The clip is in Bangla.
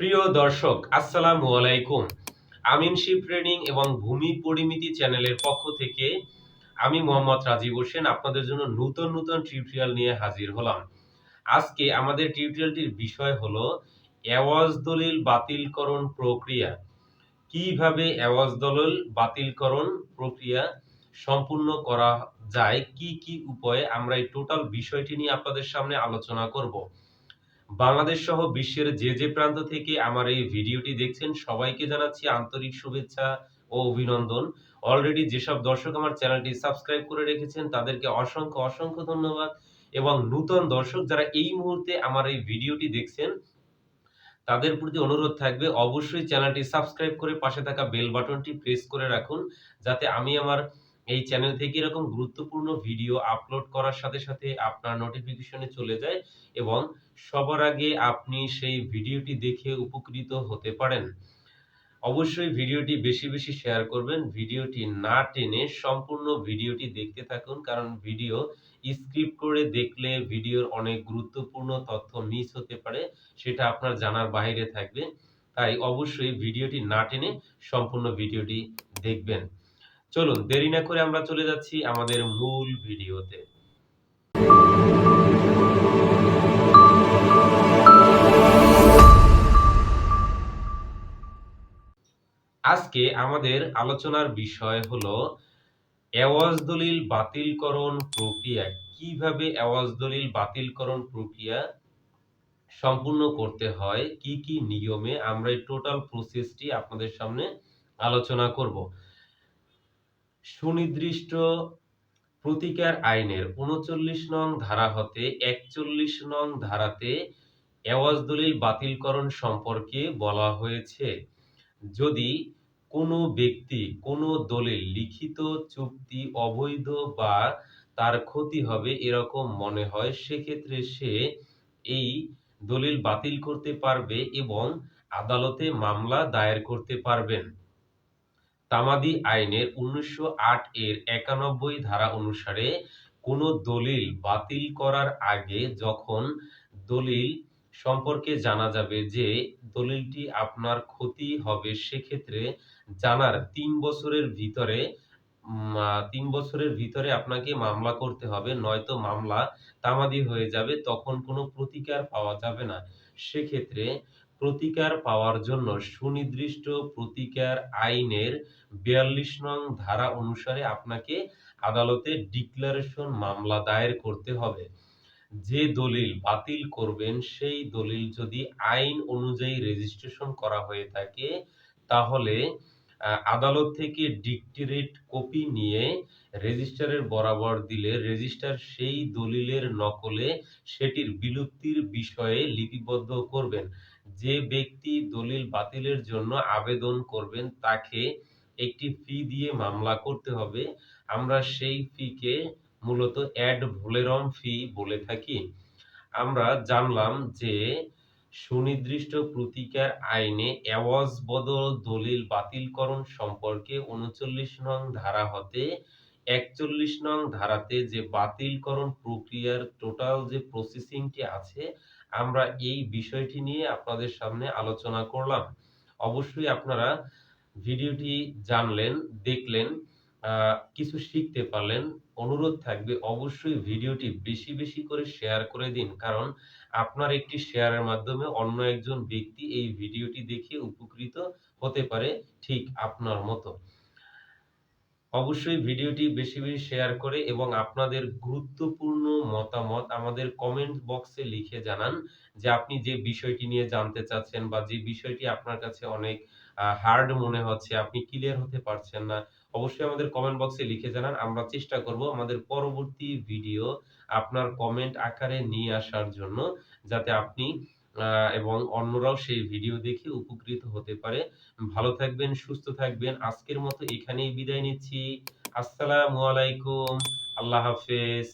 প্রিয় দর্শক, আসসালামু আলাইকুম। আমিন শিপ ট্রেনিং এবং ভূমি পরিমিতি চ্যানেলের পক্ষ থেকে আমি মোহাম্মদ রাজীব হোসেন আপনাদের জন্য নতুন নতুন টিউটোরিয়াল নিয়ে হাজির হলাম। আজকে আমাদের টিউটোরিয়ালটির বিষয় হলো অ্যাওয়াজ দলিল বাতিলকরণ প্রক্রিয়া। কীভাবে অ্যাওয়াজ দলিল বাতিলকরণ প্রক্রিয়া সম্পূর্ণ করা যায়, কি কি উপায়ে আমরা এই টোটাল বিষয়টি নিয়ে আপনাদের সামনে আলোচনা করব। বাংলাদেশ সহ বিশ্বের যে যে প্রান্ত থেকে আমার এই ভিডিওটি দেখছেন, সবাইকে জানাচ্ছি আন্তরিক শুভেচ্ছা ও অভিনন্দন। অলরেডি যেসব দর্শক আমার চ্যানেলটি সাবস্ক্রাইব করে রেখেছেন, তাদেরকে অসংখ্য অসংখ্য ধন্যবাদ। এবং নূতন দর্শক যারা এই মুহূর্তে আমার এই ভিডিওটি দেখছেন, তাদের প্রতি অনুরোধ থাকবে, অবশ্যই চ্যানেলটি সাবস্ক্রাইব করে পাশে থাকা বেল বাটনটি প্রেস করে রাখুন, যাতে আমি আমার এই চ্যানেল থেকে এরকম গুরুত্বপূর্ণ ভিডিও আপলোড করার সাথে সাথে আপনার নোটিফিকেশনে চলে যায় এবং সবার আগে আপনি সেই ভিডিওটি দেখে উপকৃত হতে পারেন। অবশ্যই ভিডিওটি বেশি বেশি শেয়ার করবেন। ভিডিওটি না টেনে সম্পূর্ণ ভিডিওটি দেখতে থাকুন কারণ ভিডিও স্ক্রিপ্ট করে দেখলে ভিডিওর অনেক গুরুত্বপূর্ণ তথ্য মিস হতে পারে, সেটা আপনার জানার বাইরে থাকবে। তাই অবশ্যই ভিডিওটি না টেনে সম্পূর্ণ ভিডিওটি দেখবেন। চলুন, দেরি না করে আমরা চলে যাচ্ছি আমাদের মূল ভিডিওতে। আজকে আমাদের আলোচনার বিষয় হলো, অ্যাওয়াজ দলিল বাতিলকরণ প্রক্রিয়া। কীভাবে অ্যাওয়াজ দলিল বাতিলকরণ প্রক্রিয়া সম্পূর্ণ করতে হয়, কি কি নিয়মে আমরা এই টোটাল প্রসেসটি আপনাদের সামনে আলোচনা করব। সুনির্দিষ্ট প্রতিকার আইনের উনচল্লিশ নং ধারা হতে একচল্লিশ নং ধারাতে অ্যাওয়াজ দলিল বাতিলকরণ সম্পর্কে বলা হয়েছে। যদি কোনো ব্যক্তি কোনো দলিল লিখিত, চুক্তি, অবৈধ বা তার ক্ষতি হবে এরকম মনে হয়, সেক্ষেত্রে সে এই দলিল বাতিল করতে পারবে এবং আদালতে মামলা দায়ের করতে পারবেন। তামাদি আইনের উনিশশো আট এর একানব্বই ধারা অনুসারে কোনো দলিল বাতিল করার আগে যখন দলিল সম্পর্কে জানা যাবে যে দলিলটি আপনার ক্ষতি হবে, সেক্ষেত্রে জানার তিন বছরের ভিতরে তিন বছরের ভিতরে আপনাকে মামলা করতে হবে, নয়তো মামলা তামাদি হয়ে যাবে, তখন কোনো প্রতিকার পাওয়া যাবে না। সেক্ষেত্রে প্রতিকার পাওয়ার জন্য সুনির্দিষ্ট প্রতিকার আইনের বিয়াল্লিশ নং ধারা অনুসারে আপনাকে আদালতে ডিক্লারেশন মামলা দায়ের করতে হবে। যে দলিল বাতিল করবেন, সেই দলিল যদি আইন অনুযায়ী রেজিস্ট্রেশন করা হয়ে থাকে, তাহলে আদালত থেকে ডিক্টেরেট কপি নিয়ে রেজিস্ট্রারের বরাবর দিলে রেজিস্ট্রার সেই দলিলের নকলে সেটির বিলুপ্তির বিষয়ে লিপিবদ্ধ করবেন। যে ব্যক্তি দলিল বাতিলের জন্য আবেদন করবেন, তাকে একটি ফি দিয়ে মামলা করতে হবে। আমরা সেই ফিকে মূলত অ্যাড ভোলেরম ফি বলে থাকি। আমরা জানলাম যে সুনির্দিষ্ট প্রতিকার আইনে অ্যাওয়াজ বদল, দলিল বাতিলকরণ সম্পর্কে উনচল্লিশ নং ধারা হতে একচল্লিশ নং ধারাতে যে বাতিলকরণ প্রক্রিয়ার টোটাল যে প্রসেসিংটি আছে, আমরা এই বিষয়টি নিয়ে আপনাদের সামনে আলোচনা করলাম। অবশ্যই আপনারা ভিডিওটি জানলেন, দেখলেন। কিছু শিখতে পারলেন, অনুরোধ থাকবে অবশ্যই ভিডিওটি বেশি বেশি করে শেয়ার করে দিন। কারণ আপনার একটি শেয়ারের মাধ্যমে অন্য একজন ব্যক্তি এই ভিডিওটি দেখে উপকৃত হতে পারে ঠিক আপনার মতো। অবশ্যই ভিডিওটি বেশি বেশি শেয়ার করে এবং আপনাদের গুরুত্বপূর্ণ মতামত আমাদের কমেন্ট বক্সে লিখে জানান যে আপনি যে বিষয়টি নিয়ে জানতে চাচ্ছেন বা যে বিষয়টি আপনার কাছে অনেক হার্ড মনে হচ্ছে, আপনি ক্লিয়ার হতে পারছেন না অবশ্যই আমাদের কমেন্ট বক্সে লিখে জানান। আমরা চেষ্টা করব আমাদের পরবর্তী ভিডিও আপনার কমেন্ট আকারে নিয়ে আসার জন্য, যাতে আপনি এবং অন্যরাও সেই ভিডিও দেখে উপকৃত হতে পারে। ভালো থাকবেন, সুস্থ থাকবেন। আজকের মতো এখানেই বিদায় নিচ্ছি। আসসালামু আলাইকুম। আল্লাহ হাফেজ।